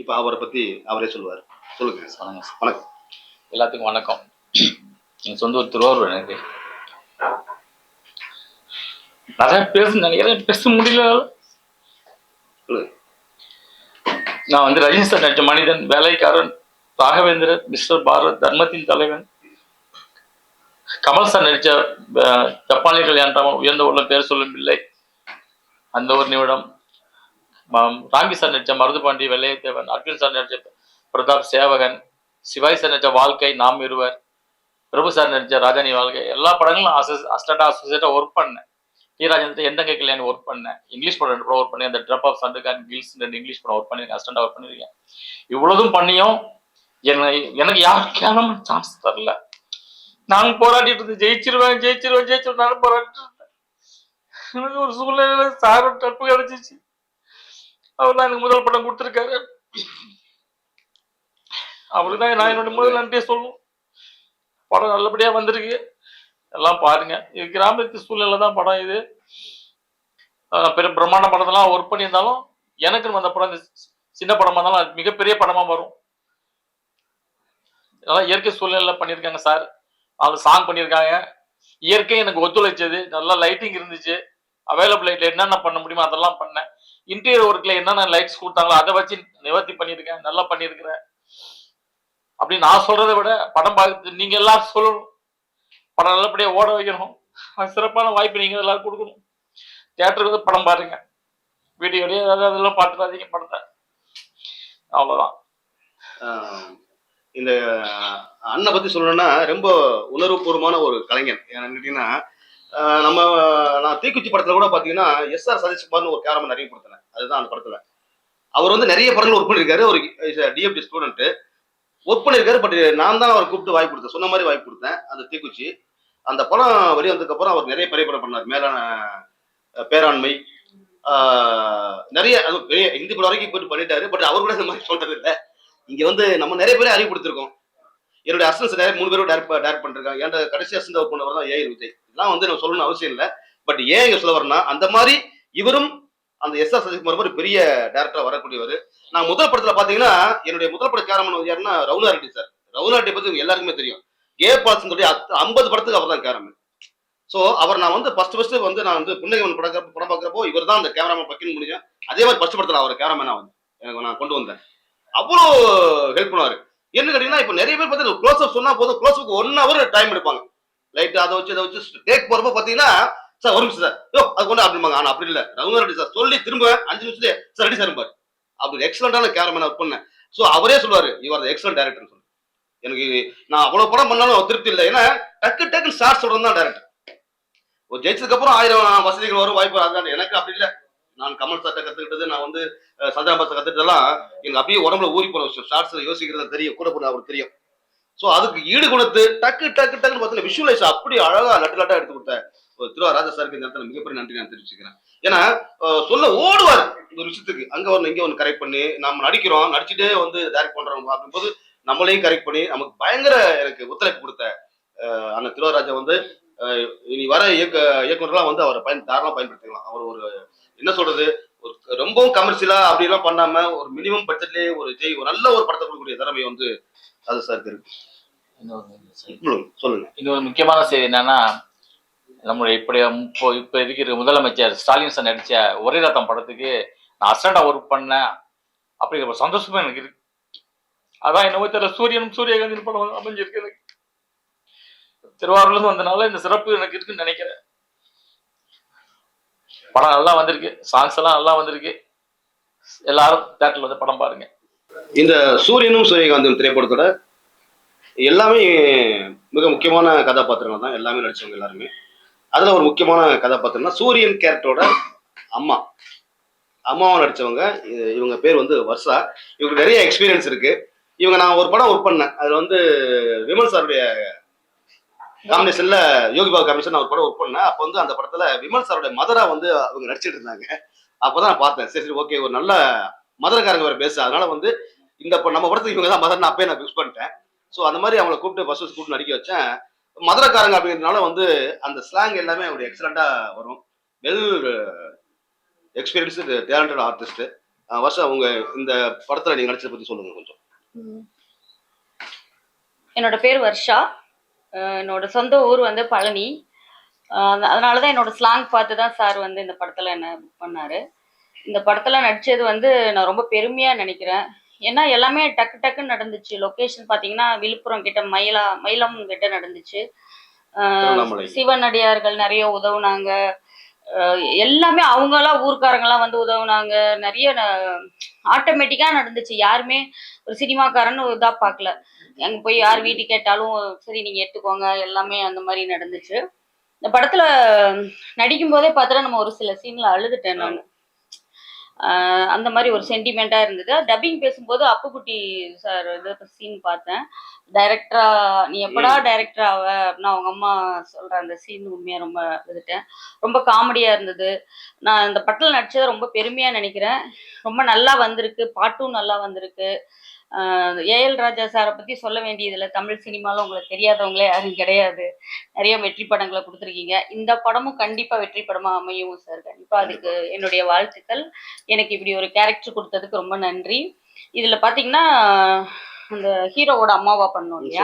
இப்போ அவரை பற்றி அவரே சொல்லுவார். சொல்லுங்க. வணக்கம் வணக்கம். எல்லாத்துக்கும் வணக்கம். என் சொந்த ஊர் திருவாரூர் எனக்கு. நிறைய பேச நினைக்கிறேன் பேச முடியல. நான் வந்து ரஜினி சார் நடிச்ச மனிதன் வேலைக்காரன் ராகவேந்திரன் மிஸ்டர் பாரத் தர்மத்தின் தலைவன். கமல் சார் நடித்த ஜப்பானியர்கள் ஜப்பானிய கல்யாணம் உயர்ந்த உள்ள பேர் சொல்லும் பிள்ளை அந்த ஒரு நிமிடம். ராங்கி ராம்பி சார் நடிச்ச மருதுபாண்டி வெள்ளையத்தேவன் அர்ஜுன் சார் நடித்த பிரதாப் சேவகன் சிவாய் சார் நடித்த வாழ்க்கை நாம் இருவர் பிரபு சார் நடித்த ராஜானி வாழ்க்கை எல்லா படங்களும் அசிஸ்டண்டா அசோசியேட்டாக ஒர்க் பண்ணேன். டி ராஜேந்திர எந்த ஒர்க் பண்ணேன் இங்கிலீஷ் படம் ரெண்டு படம் ஒர்க் பண்ணி அந்த ட்ரப் ஆஃப் சண்டுகான் கில்ஸ் ரெண்டு இங்கிலீஷ் படம் ஒர்க் பண்ணியிருக்கேன் அஸ்டண்டாக ஒர்க் பண்ணிருக்கேன் இவ்வளவும் பண்ணியும் என்னை எனக்கு யாரும் கேனம் சான்ஸ் தரல. நான் போராடிட்டு இருந்து ஜெயிச்சிருவேன் ஜெயிச்சிருவேன் ஜெயிச்சிருவேன். நானும் போராடிட்டு இருந்தேன். எனக்கு ஒரு சூழ்நிலையில சார் டப்பு கிடைச்சிச்சு. அவர் தான் எனக்கு முதல் படம் கொடுத்துருக்காரு. அவருக்கு தான் நான் என்னோட முதல் நன்றியை சொல்லணும் படம் நல்லபடியா வந்திருக்கு. எல்லாம் பாருங்க. இது கிராமத்து சூழ்நிலை தான் படம் இது. பெரும் பெரிய பிரம்மாண்ட படத்தெல்லாம் ஒர்க் பண்ணியிருந்தாலும் எனக்கு அந்த படம் இந்த சி- சின்ன படமா இருந்தாலும் அது மிகப்பெரிய படமா வரும். நல்லா இயற்கை சூழ்நிலை பண்ணியிருக்காங்க சார் அது சாங் பண்ணியிருக்காங்க. இயற்கை எனக்கு ஒத்துழைச்சது. நல்லா லைட்டிங் இருந்துச்சு. அவைலபிள் லைட்ல என்னென்ன பண்ண முடியுமோ அதெல்லாம் பண்ணேன். இன்டீரியர் ஒர்க்ல என்னென்ன லைட்ஸ் கொடுத்தாங்களோ அதை வச்சு நிவர்த்தி பண்ணியிருக்கேன். நல்லா பண்ணியிருக்கிறேன். அப்படி நான் சொல்றதை விட படம் பார்த்து நீங்க எல்லாரும் சொல்லணும். படம் நல்லபடியாக ஓட வைக்கணும். அது சிறப்பான வாய்ப்பு நீங்கள் எல்லாரும் கொடுக்கணும். தேட்டருக்கு வந்து படம் பாருங்க. வீடியோலேயே ஏதாவது அதெல்லாம் பார்த்துடாதீங்க படத்தை. அவ்வளோதான் இந்த அண்ணனை பற்றி சொல்லணும்னா ரொம்ப உணர்வுபூர்வமான ஒரு கலைஞர் ஏன்னு கேட்டிங்கன்னா நம்ம நான் தீக்குச்சி படத்தில் கூட பார்த்தீங்கன்னா எஸ்ஆர் சதீஷ்குமார்னு ஒரு கேரமன் அறிமுகப்படுத்தினேன். அதுதான் அந்த படத்தில். அவர் வந்து நிறைய படங்கள் ஒர்க் பண்ணியிருக்காரு ஒரு டிஎப்டி ஸ்டூடெண்ட்டு ஒர்க் பண்ணியிருக்காரு பட் நான் தான் அவர் கூப்பிட்டு வாய்ப்பு கொடுத்தேன். சொன்ன மாதிரி வாய்ப்பு கொடுத்தேன். அந்த தீக்குச்சி. அந்த படம் வெளியே அப்புறம் அவர் நிறைய பெரிய பண்ணார். மேலான பேராண்மை. நிறைய அது பெரிய இந்தி படம் வரைக்கும் போயிட்டு பண்ணிட்டாரு. பட் அவர் கூட இந்த மாதிரி சொல்றது இல்லை இங்க வந்து நம்ம நிறைய பேரை அறிவுப்படுத்திருக்கோம் என்னுடைய அசன்ஸ் நிறைய மூணு பேரும் டேரக்ட் டேரக்ட் பண்ணிருக்காங்க. ஏன்டா கடைசி அசிஸ்டன்ட் ஒர்க் பண்ணவர் தான் ஏஐ விஜய். இதெல்லாம் வந்து நம்ம சொல்லணும்னு அவசியம் இல்லை. பட் ஏன் இங்க சொல்ல வரேன்னா அந்த மாதிரி இவரும் அந்த எஸ் ஆர் சசிகுமார் ஒரு பெரிய டேரக்டரா வரக்கூடியவர். நான் முதல் படத்துல பாத்தீங்கன்னா என்னுடைய முதல் பட கேரமன் யாருன்னா ரவுனா ரெட்டி சார். ரவுனா ரெட்டி பத்தி எல்லாருக்குமே தெரியும். கே பால்சனுடைய ஐம்பது படத்துக்கு அவர் தான் கேரமன் ஸோ அவர் நான் வந்து ஃபர்ஸ்ட் ஃபர்ஸ்ட் வந்து நான் வந்து புன்னகவன் படம் படம் பார்க்குறப்போ இவர் தான் அந்த கேமராமேன் பக்கின்னு முடியும். அதே மாதிரி ஃபர்ஸ்ட் படத்தில் அவர் கேமராமேனா வந்து எனக்கு நான் கொண்டு வந்தேன். அவ்வளோ ஹெல்ப் பண்ணுவார். என்ன கேட்டீங்கன்னா இப்போ நிறைய பேர் பார்த்தீங்கன்னா க்ளோஸ் அப் சொன்னா போதும். Close up one hour time எடுப்பாங்க. லைட் அதை வச்சு அதை வச்சு டேக் போறப்ப பார்த்தீங்கன்னா சார் ஒரு நிமிஷம் சார். யோ அது கொண்டு அப்படிம்பாங்க. ஆனால் அப்படி இல்லை. ரகுநாத் ரெட்டி சார் சொல்லி திரும்ப அஞ்சு நிமிஷத்துலேயே சார் ரெடி சார் பாரு அப்படி எக்ஸலண்டான கேமராமேன் ஒர்க் பண்ணேன். ஸோ அவரே சொல்லுவார் இவர் எக்ஸலன்ட் டேரக்டர் சொல்லி. எனக்கு நான் அவ்வளவு படம் பண்ணாலும் திருப்தி இல்லை. ஏன்னா டக்கு டக்குன்னு ஷார்ட் சொல்றது தான் டேரக்டர் ஒரு ஜெயிச்சதுக்கு அப்புறம் ஆயிரம் வசதிகள் வரும் வாய்ப்பு அதான் எனக்கு அப்படி இல்லை. நான் கமல் சார்ட்ட கத்துக்கிட்டது நான் வந்து சந்திரா பாச கத்துக்கிட்டதெல்லாம் எனக்கு அப்படியே உடம்புல ஊறி போன விஷயம். ஷார்ட்ஸ் யோசிக்கிறது தெரியும் கூட போன அவருக்கு தெரியும். ஸோ அதுக்கு ஈடு கொடுத்து டக்கு டக்கு டக்குன்னு பார்த்தீங்கன்னா விஷுவலைஸ் அப்படி அழகா லட்டு லட்டா எடுத்து கொடுத்த ஒரு திருவா ராஜா சாருக்கு இந்த இடத்துல மிகப்பெரிய நன்றி நான் தெரிவிச்சுக்கிறேன். ஏன்னா சொல்ல ஓடுவார். ஒரு விஷயத்துக்கு. அங்க ஒன்று இங்கே ஒன்று கரெக்ட் பண்ணி. நம்ம நடிக்கிறோம் நடிச்சுட்டே வந்து டேரக்ட் பண்றோம் அப்படிங்கும்போது நம்மளையும் கரெக்ட் பண்ணி நமக்கு பயங்கர எனக்கு ஒத்துழைப்பு கொடுத்த அண்ணன் திருவராஜா வந்து இனி வர இயக்க இயக்குனர்லாம் வந்து அவரை பயன் தாராளமாக பயன்படுத்திக்கலாம். அவர் ஒரு என்ன சொல்றது ஒரு ரொம்பவும் கமர்ஷியலா அப்படிலாம் பண்ணாம ஒரு மினிமம் பட்ஜெட்லயே ஒரு ஜெய் ஒரு நல்ல ஒரு படத்தை கொடுக்கக்கூடிய திறமை வந்து அது சார் இருக்கு சொல்லுங்க, இன்னொரு முக்கியமான செய்தி என்னன்னா நம்மளுடைய இப்படி இப்போ இப்போ இருக்கிற முதலமைச்சர் ஸ்டாலின் சார் நடிச்ச ஒரே ரத்தம் படத்துக்கு நான் அசண்டா ஒர்க் பண்ணேன். அப்படிங்கிற ஒரு சந்தோஷமும் எனக்கு இருக்கு. அதான் என்னவோ தெரியல. சூரியனும் சூரியகாந்தின் படம் அமைஞ்சிருக்கு எனக்கு திருவாரூர்லேருந்து வந்தனால இந்த சிறப்பு எனக்கு இருக்குன்னு நினைக்கிறேன். படம் நல்லா வந்திருக்கு. சாங்ஸ் எல்லாம் நல்லா வந்திருக்கு. எல்லாரும் தேட்டர்ல வந்து படம் பாருங்க. இந்த சூரியனும் சூரியகாந்தும் திரைப்படத்தோட எல்லாமே மிக முக்கியமான கதாபாத்திரங்கள் தான் எல்லாமே நடிச்சவங்க எல்லாருமே. அதுல ஒரு முக்கியமான கதாபாத்திரம்னா சூரியன் கேரக்டரோட அம்மா. அம்மாவும் நடிச்சவங்க இவங்க பேர் வந்து வர்ஷா. இவங்களுக்கு நிறைய எக்ஸ்பீரியன்ஸ் இருக்கு. இவங்க நான் ஒரு படம் ஒர்க் பண்ணேன். அதுல வந்து விமல் சாருடைய காம்பினேஷன்ல யோகி பாபு காம்பினேஷன் நான் ஒரு படம் ஒர்க் பண்ணேன். அப்போ வந்து அந்த படத்துல விமல் சாருடைய மதரா வந்து அவங்க நடிச்சிட்டு இருந்தாங்க. அப்பதான் நான் பார்த்தேன். சரி சரி ஓகே ஒரு நல்ல மதுரக்காரங்க வேற பேசு அதனால வந்து இந்த நம்ம படத்துக்கு இவங்க தான் மதர் நான் அப்பயே நான் ஃபிக்ஸ் பண்ணிட்டேன். ஸோ அந்த மாதிரி அவங்கள கூப்பிட்டு ஃபர்ஸ்ட் ஃபர்ஸ்ட் கூப்பிட்டு நடிக்க வச்சேன். மதுரக்காரங்க அப்படிங்கிறதுனால வந்து அந்த ஸ்லாங் எல்லாமே ஒரு எக்ஸலண்டா வரும். வெல் எக்ஸ்பீரியன்ஸ்டு டேலண்டட் ஆர்டிஸ்ட் வருஷம் அவங்க இந்த படத்துல நீங்க நடிச்சதை பத்தி சொல்லுங்க கொஞ்சம். என்னோட பேர் வர்ஷா. என்னோட சொந்த ஊர் வந்து பழனி. அதனால தான் என்னோட ஸ்லாங் பார்த்து தான் சார் வந்து இந்த படத்தில் என்ன புக் பண்ணாரு. இந்த படத்தில் நடித்தது வந்து நான் ரொம்ப பெருமையாக நினைக்கிறேன். ஏன்னா எல்லாமே டக்கு டக்குன்னு நடந்துச்சு. லொக்கேஷன் பார்த்தீங்கன்னா விழுப்புரம் கிட்ட மயிலா மயிலம் கிட்ட நடந்துச்சு. சிவனடியார்கள் நிறைய உதவுனாங்க. எல்லாமே அவங்களாம் ஊர்க்காரங்களாம் வந்து உதவுனாங்க. நிறைய ஆட்டோமேட்டிக்காக நடந்துச்சு. யாருமே ஒரு சினிமாக்காரன்னு இதாக பார்க்கல. அங்கே போய் யார் வீட்டு கேட்டாலும் சரி நீங்கள் எடுத்துக்கோங்க. எல்லாமே அந்த மாதிரி நடந்துச்சு. இந்த படத்தில் நடிக்கும் போதே பார்த்தா நம்ம ஒரு சில சீனில் அழுதுட்டேன் நான். அந்த மாதிரி ஒரு சென்டிமெண்ட்டாக இருந்தது. டப்பிங் பேசும்போது அப்புக்குட்டி சார் இது சீன் பார்த்தேன். டைரக்டரா நீ எப்படா டைரக்டர் ஆவ அப்படின்னு அவங்க அம்மா சொல்ற அந்த சீன் உண்மையாக ரொம்ப அழுதுட்டேன் ரொம்ப காமெடியாக இருந்தது. நான் இந்த படத்தில் நடிச்சதை ரொம்ப பெருமையாக நினைக்கிறேன். ரொம்ப நல்லா வந்திருக்கு. பாட்டும் நல்லா வந்திருக்கு. ஏஎல் ராஜா சாரை பற்றி சொல்ல வேண்டியதில்லை. தமிழ் சினிமாவில் உங்களுக்கு தெரியாதவங்களே யாரும் கிடையாது. நிறைய வெற்றி படங்களை கொடுத்துருக்கீங்க. இந்த படமும் கண்டிப்பாக வெற்றி படமாக அமையும் சார் கண்டிப்பாக அதுக்கு என்னுடைய வாழ்த்துக்கள். எனக்கு இப்படி ஒரு கேரக்டர் கொடுத்ததுக்கு ரொம்ப நன்றி. இதில் பார்த்தீங்கன்னா அந்த ஹீரோவோட அம்மாவா பண்ணோம் இல்லையா.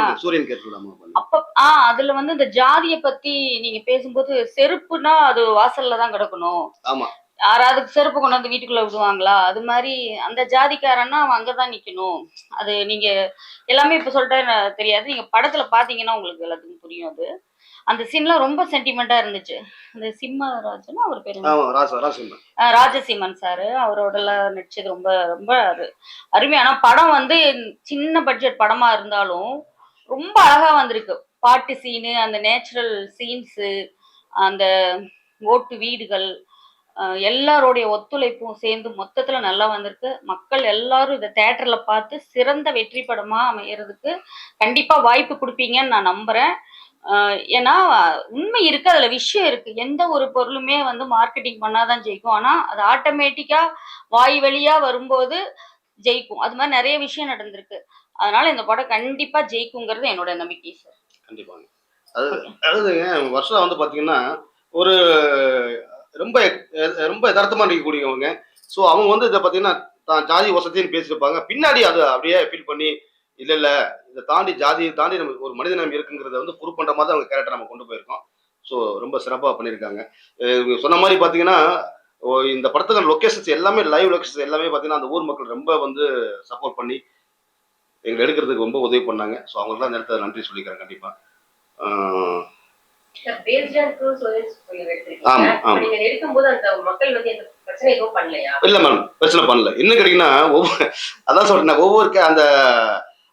அப்ப ஆ அதுல வந்து இந்த ஜாதியை பத்தி நீங்க பேசும்போது செருப்புனா அது வாசல்ல தான் கிடக்கணும். ஆமா. யாராவது செருப்பு கொண்டு வந்து வீட்டுக்குள்ள விடுவாங்களா? அது மாதிரி அந்த ஜாதிக்காரன்னா அவன் அங்கதான் நிக்கணும். அது நீங்க எல்லாமே இப்ப சொல்லிட்டா தெரியாது. நீங்க படத்துல பாத்தீங்கன்னா உங்களுக்கு எல்லாத்துக்கும் புரியும் அது. அந்த சீன்லாம் ரொம்ப சென்டிமெண்டா இருந்துச்சு. அந்த சிம்மராஜன் அவர் பேரு ராஜசீமன் சார் அவரோடலாம் நடிச்சது ரொம்ப ரொம்ப அரு- அருமையான படம் வந்து சின்ன பட்ஜெட் படமா இருந்தாலும் ரொம்ப அழகா வந்திருக்கு. பாட்டு சீனு அந்த நேச்சுரல் சீன்ஸு அந்த ஓட்டு வீடுகள் எல்லாருடைய ஒத்துழைப்பும் சேர்ந்து மொத்தத்துல நல்லா வந்திருக்கு. மக்கள் எல்லாரும் இதை தேட்டர்ல பார்த்து சிறந்த வெற்றி படமா அமையறதுக்கு கண்டிப்பா வாய்ப்பு கொடுப்பீங்கன்னு நான் நம்புறேன். ஆஹ் ஏன்னா உண்மை இருக்கு அதுல விஷயம் இருக்கு. எந்த ஒரு பொருளுமே வந்து மார்க்கெட்டிங் பண்ணாதான் ஜெயிக்கும். ஆனா அது ஆட்டோமேட்டிக்கா வாய் வழியா வரும்போது ஜெயிக்கும். அது மாதிரி நிறைய விஷயம் நடந்திருக்கு. அதனால இந்த படம் கண்டிப்பா ஜெயிக்குங்கிறது என்னோட நம்பிக்கை சார் கண்டிப்பாங்க. அது அதாவதுங்க வருஷம் வந்து பாத்தீங்கன்னா ஒரு ரொம்ப ரொம்ப யதார்த்தமா இருக்கக்கூடியவங்க ஸோ அவங்க வந்து இதை பார்த்தீங்கன்னா தான் ஜாதி வசத்தின்னு பேசியிருப்பாங்க. பின்னாடி அதை அப்படியே ஃபீல் பண்ணி இல்லை இல்லை இதை தாண்டி ஜாதியை தாண்டி நம்ம ஒரு மனித நம்ம இருக்குங்கிறத வந்து ப்ரூவ் பண்ணுற மாதிரி அவங்க கேரக்டர் நம்ம கொண்டு போயிருக்கோம். ஸோ ரொம்ப சிறப்பாக பண்ணியிருக்காங்க. சொன்ன மாதிரி பார்த்தீங்கன்னா ஓ, இந்த படத்துக்கு லொக்கேஷன்ஸ் எல்லாமே லைவ் லொக்கேஷன்ஸ் எல்லாமே பார்த்தீங்கன்னா அந்த ஊர் மக்கள் ரொம்ப வந்து சப்போர்ட் பண்ணி எங்களை எடுக்கிறதுக்கு ரொம்ப உதவி பண்ணாங்க. ஸோ அவங்களுக்குலாம் அந்த இடத்துல நன்றி சொல்லிக்கிறேன் கண்டிப்பாக இல்ல மேம் பிரச்சனை பண்ணல. இன்னும் கேட்டீங்கன்னா ஒவ்வொரு அதான் சொல்றேன் ஒவ்வொரு அந்த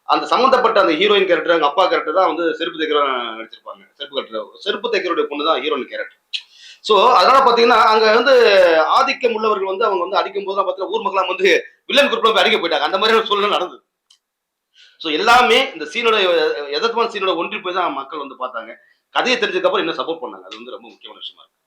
அந்த சம்மந்தப்பட்ட அந்த ஹீரோயின் கேரக்டர் அவங்க அப்பா கேரக்டர் தான் வந்து செருப்பு தைக்கிற நடிச்சிருப்பாங்க. செருப்பு செருப்பு தைக்கிறோட பொண்ணு தான் ஹீரோயின் கேரக்டர் ஸோ அதனால பாத்தீங்கன்னா அங்க வந்து ஆதிக்கம் உள்ளவர்கள் வந்து அவங்க வந்து அடிக்கும் போது பார்த்தீங்கன்னா ஊர் மக்களாம் வந்து வில்லன் குரூப்ல போய் அடிக்க போயிட்டாங்க. அந்த மாதிரி ஒரு சூழ்நிலை நடந்தது. ஸோ எல்லாமே இந்த சீனோட எதற்கமான சீனோட ஒன்றி போய் தான் மக்கள் வந்து பார்த்தாங்க. கதையை தெரிஞ்சதுக்கப்புறம் என்ன சப்போர்ட் பண்ணாங்க? அது வந்து ரொம்ப முக்கியமான விஷயமா இருக்கு.